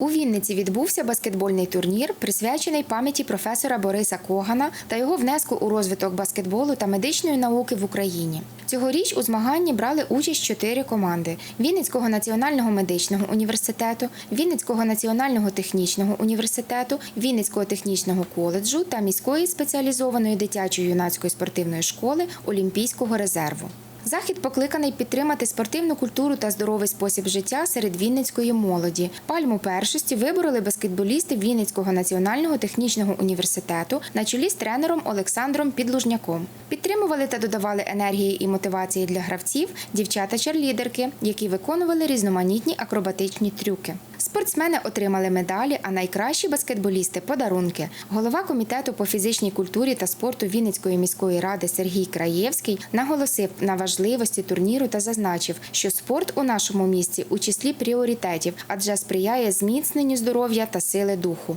У Вінниці відбувся баскетбольний турнір, присвячений пам'яті професора Бориса Когана та його внеску у розвиток баскетболу та медичної науки в Україні. Цьогоріч у змаганні брали участь чотири команди: Вінницького національного медичного університету, Вінницького національного технічного університету, Вінницького технічного коледжу та міської спеціалізованої дитячої юнацької спортивної школи Олімпійського резерву. Захід покликаний підтримати спортивну культуру та здоровий спосіб життя серед вінницької молоді. Пальму першості вибороли баскетболісти Вінницького національного технічного університету на чолі з тренером Олександром Підлужняком. Підтримували та додавали енергії і мотивації для гравців дівчата-черлідерки, які виконували різноманітні акробатичні трюки. Спортсмени отримали медалі, а найкращі баскетболісти подарунки. Голова комітету по фізичній культурі та спорту Вінницької міської ради Сергій Краєвський наголосив на важливості турніру та зазначив, що спорт у нашому місті у числі пріоритетів, адже сприяє зміцненню здоров'я та сили духу.